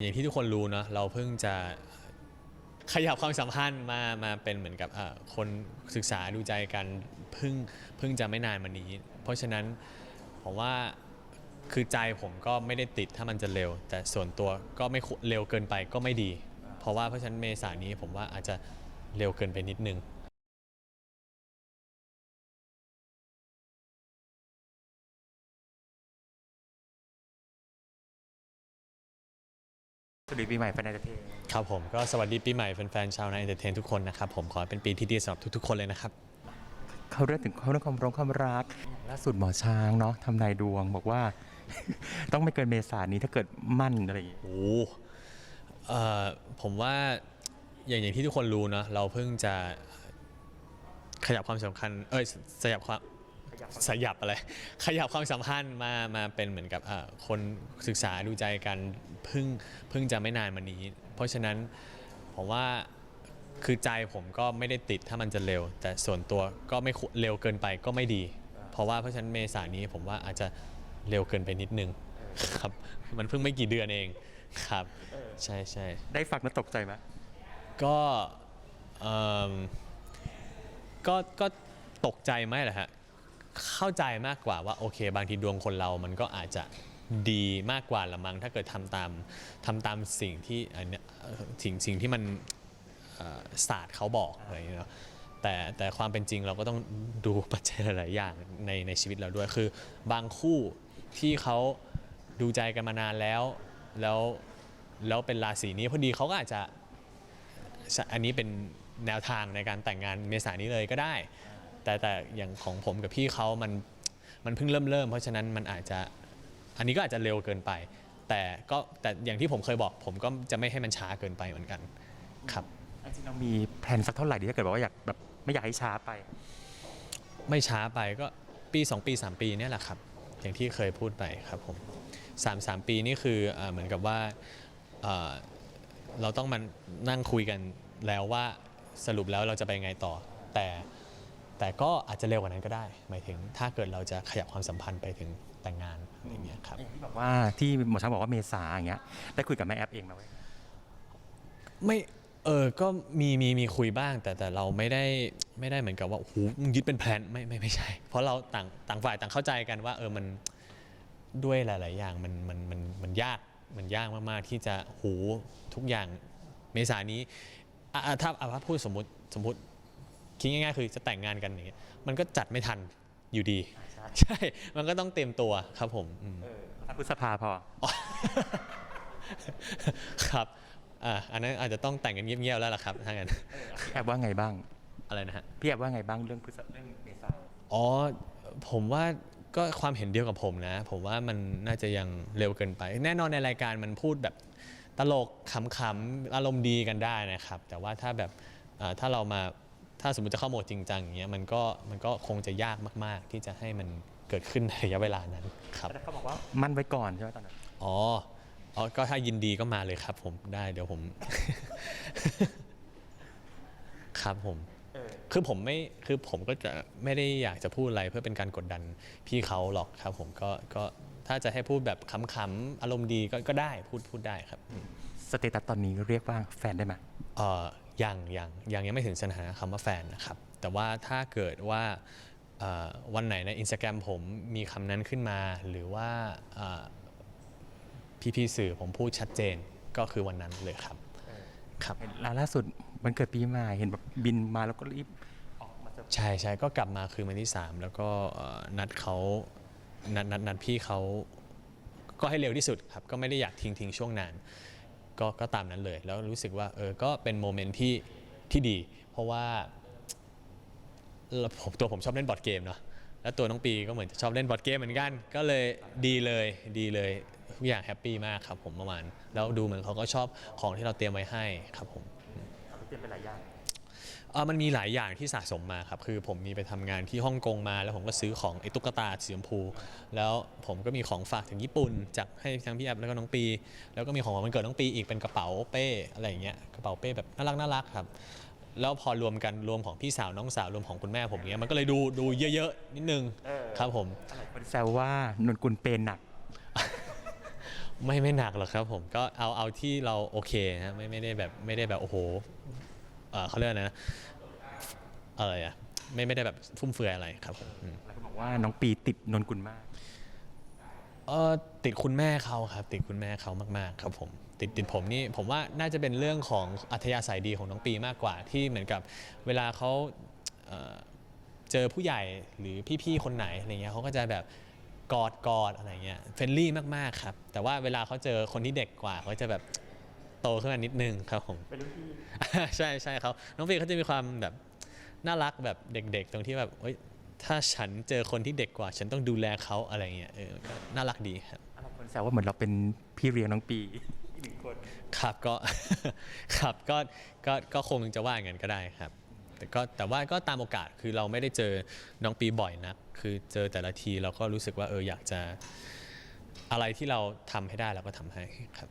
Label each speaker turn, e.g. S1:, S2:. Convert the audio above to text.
S1: อย่างที่ทุกคนรู้เนาะเราเพิ่งจะขยับความสัมพันธ์มามาเป็นเหมือนกับอะคนศึกษาดูใจกันเพิ่งเพิ่งจะไม่นานมานี้ เพราะฉะนั้นผมว่าคือใจผมก็ไม่ได้ติดถ้ามันจะเร็ว แต่ส่วนตัวก็ไม่ควรเร็วเกินไปก็ไม่ดี เพราะว่าเพราะฉะนั้นเมษายนนี้ผมว่าอาจจะเร็วเกินไปนิดนึง
S2: สวัสดีปีใหม่แฟนไอเตอร์เทน
S1: ครับผมก็สวัสดีปีใหม่แฟนๆชาวนายเอนเตอร์เทนทุกคนนะครับผมขอให้เป็นปีที่ดีสำหรับทุกๆคนเลยนะครับ
S2: เขาเรื่องถึงเขาเรื่องความร้องความรักล่าสุดหมอช้างเนาะทำนายดวงบอกว่า ต้องไม่เกินเมษายนนี้ถ้าเกิดมั่นอะไรอย่างงี้
S1: โอ้โหเอ่อผมว่าอย่างอย่างที่ทุกคนรู้เนอะเราเพิ่งจะขยับความสำคัญเอ้ยสยับความ สยับอะไร ขยับความสัมพันธ์มามาเป็นเหมือนกับอะคนศึกษาดูใจกันเพิ่งเพิ่งจะไม่นานมานี้ เพราะฉะนั้นผมว่าคือใจผมก็ไม่ได้ติดถ้ามันจะเร็ว แต่ส่วนตัวก็ไม่ควรเร็วเกินไปก็ไม่ดี เพราะว่าเพราะฉะนั้นเมษายนนี้ผมว่าอาจจะเร็วเกินไปนิดนึงครับ มันเพิ่งไม่กี่เดือนเองครับ ใช่ใช่
S2: ได้ฟังแล้วตกใจไหม
S1: ก็เอิ่มก็ก็ตกใจไหมล่ะฮะ เข้าใจมากกว่าว่าโอเค บางทีดวงคนเรามันก็อาจจะดีมากกว่าละมั้งถ้าเกิดทำตามทำตามสิ่งที่อันเนี้ยเอ่อสิ่งสิ่งที่มันเอ่อศาสตร์เขาบอกอะไรอย่างเงี้ยเนาะแต่แต่ความเป็นจริงเราก็ต้องดูปัจจัยหลาย ๆ อย่างในในชีวิตเราด้วยคือบางคู่ที่เขาดูใจกันมานานแล้ว แล้วแล้วเป็นราศีนี้พอดีเขาก็อาจจะ อันนี้เป็นแนวทางในการแต่งงานเมษายนนี้เลยก็ได้ แต่แต่อย่างของผมกับพี่เขามันมันเพิ่งเริ่มเริ่มเพราะฉะนั้นมันอาจจะอันนี้ก็อาจจะเร็วเกินไป แต่ก็แต่อย่างที่ผมเคยบอก ผมก็จะไม่ให้มันช้าเกินไปเหมือนกันครับ
S2: จริงๆเรามีแผนสักเท่าไหร่ดีถ้าเกิดว่าอยากแบบไม่อยากให้ช้าไป
S1: ไม่ช้าไปก็ปี 2 ปี 3 ปีเนี่ยแหละครับ อย่างที่เคยพูดไปครับผมสามสามปีนี่คือเออเหมือนกับว่าเอ่อเราต้องมานั่งคุยกันแล้วว่าสรุปแล้วเราจะไปไงต่อ แต่ แต่ก็อาจจะเร็วกว่านั้นก็ได้ หมายถึงถ้าเกิดเราจะขยับความสัมพันธ์ไปถึงแต่งงานอะไรอย่างเงี้ยครับ
S2: อย่างที่บอกว่าที่หมอช้างบอกว่าเมษาอย่างเงี้ยได้คุยกับแม่แอปเองไหมเว้ย
S1: ไม่เออก็มีมีมีคุยบ้าง แต่แต่เราไม่ได้ไม่ได้เหมือนกับว่าโอ้โหมึงยึดเป็นแพลนไม่ไม่ไม่ใช่ เพราะเราต่างต่างฝ่ายต่างเข้าใจกันว่า เออมันด้วยหลาย ๆ อย่างมันมันมันมันยากมันยากมาก ๆ ที่จะโหูทุกอย่างเมษายนนี้อะอะถ้าอะถ้าพูดสมมติสมมติ คิดง่ายๆ คือจะแต่งงานกันอย่างเงี้ยมันก็จัดไม่ทันอยู่ดี ใช่ มันก็ต้องเตรียมตัวครับผมอืม
S2: ถ้าพฤษภาพอ
S1: ครับอะอันนั้นอาจจะต้องแต่งกันเงียบๆแล้วล่ะครับถ้างั้น
S2: แอบว่าไงบ้าง
S1: อะไรนะฮะ
S2: พี่แอบว่าไงบ้างเรื่องพฤษเรื่องเมษา
S1: อ๋อ ผมว่าก็ความเห็นเดียวกับผมนะ ผมว่ามันน่าจะยังเร็วเกินไป แน่นอนในรายการมันพูดแบบตลกขำๆอารมณ์ดีกันได้นะครับ แต่ว่าถ้าแบบอ่าถ้าเรามา ถ้าสมมติจะเข้าโหมดจริงจังอย่างเงี้ยมันก็มันก็คงจะยากมาก ๆ ที่จะให้มันเกิดขึ้นในระยะเวลานั้นครับ
S2: แต่เขาบอกว่ามั่นไว้ก่อนใช่ไหมตอนนั้น
S1: อ๋ออ๋อก็ถ้ายินดีก็มาเลยครับ ผมได้เดี๋ยวผม ครับผม คือผมไม่คือผมก็จะไม่ได้อยากจะพูดอะไรเพื่อเป็นการกดดันพี่เขาหรอกครับ ผมก็ก็ถ้าจะให้พูดแบบขำๆอารมณ์ดีก็ก็ได้พูดพูดได้ครับอืม
S2: สเตตัสตอนนี้เรียกว่าแฟนได้ไหม
S1: เอ่อ ยังยังยังยังไม่ถึงสถานะคำว่าแฟนนะครับ แต่ว่าถ้าเกิดว่าเอ่อวันไหนในอินสตาแกรมผมมีคำนั้นขึ้นมา หรือว่าเอ่อพี่ๆสื่อผมพูดชัดเจนก็คือวันนั้นเลยครับครับ
S2: เห็นล่าสุดมันเกิดปีใหม่เห็นแบบบินมาแล้วก็รีบออกมาเซอร์ไพรส์
S1: ใช่ใช่ก็กลับมาคืนวันที่ 3 แล้วก็เอ่อนัดเขานัดนัดนัดพี่เขาก็ให้เร็วที่สุดครับ ก็ไม่ได้อยากทิ้งทิ้งช่วงนาน ก็ก็ตามนั้นเลย แล้วรู้สึกว่าเออก็เป็นโมเมนต์ที่ที่ดี เพราะว่าผมตัวผมชอบเล่นบอร์ดเกมเนาะแล้วตัวน้องปีก็เหมือนจะชอบเล่นบอร์ดเกมเหมือนกัน ก็เลยดีเลยดีเลยทุกอย่างแฮปปี้มากครับผมประมาณ แล้วดูเหมือนเขาก็ชอบของที่เราเตรียมไว้ให้ครับผม
S2: เตรียมไปหลายอย่าง
S1: เอ่อมันมีหลายอย่างที่สะสมมาครับคือผมมีไปทำงานที่ฮ่องกงมา แล้วผมก็ซื้อของไอ้ตุ๊กตาสีชมพู แล้วผมก็มีของฝากถึงญี่ปุ่น จากให้ทั้งพี่แอฟแล้วก็น้องปี แล้วก็มีของวันเกิดน้องปีอีกเป็นกระเป๋าเป้อะไรอย่างเงี้ยกระเป๋าเป้แบบน่ารักน่ารักครับ แล้วพอรวมกันรวมของพี่สาวน้องสาวรวมของคุณแม่ผมเงี้ยมันก็เลยดูดูเยอะๆนิดนึงครับผม
S2: หลายคนแซวว่านนกุลเปย์หนัก
S1: ไม่ไม่หนักหรอกครับผมก็เอาเอาที่เราโอเคนะไม่ไม่ได้แบบไม่ได้แบบโอ้โห เอ่อเขาเรียกอะไรนะอะไรอะไม่ไม่ได้แบบฟุ่มเฟือยอะไรครับผมอืม
S2: แล้วก็บอกว่าน้องปีติดนนกุลมาก
S1: เออติดคุณแม่เขาครับ ติดคุณแม่เขามากๆ ครับผมติดติดผมนี่ผมว่าน่าจะเป็นเรื่องของอัธยาศัยดีของน้องปีมากกว่าที่เหมือนกับเวลาเขาเอ่อเจอผู้ใหญ่หรือพี่ๆคนไหนอะไรเงี้ยเขาก็จะแบบกอดกอดอะไรเงี้ยเฟรนลี่มากๆครับแต่ว่าเวลาเขาเจอคนที่เด็กกว่าเขาจะแบบ โตขึ้นมานิดนึงครับผม
S2: เป็นรุ่นพี่
S1: ใช่ใช่เขาน้องปีเขาจะมีความแบบน่ารักแบบเด็กๆ ตรงที่แบบเอ้ยถ้าฉันเจอคนที่เด็กกว่า ฉันต้องดูแลเขาอะไรเงี้ยเออก็น่ารักดีครับ
S2: หลายคนแซวว่าเหมือนเราเป็นพี่เลี้ยงน้องปีอีกหนึ่งคน
S1: ครับก็ ครับก็ก็ก็คงจะว่าอย่างนั้นก็ได้ครับ แต่ก็แต่ว่าก็ตามโอกาสคือเราไม่ได้เจอน้องปีบ่อยนัก คือเจอแต่ละทีเราก็รู้สึกว่าเอออยากจะอะไรที่เราทำให้ได้เราก็ทำให้ครับ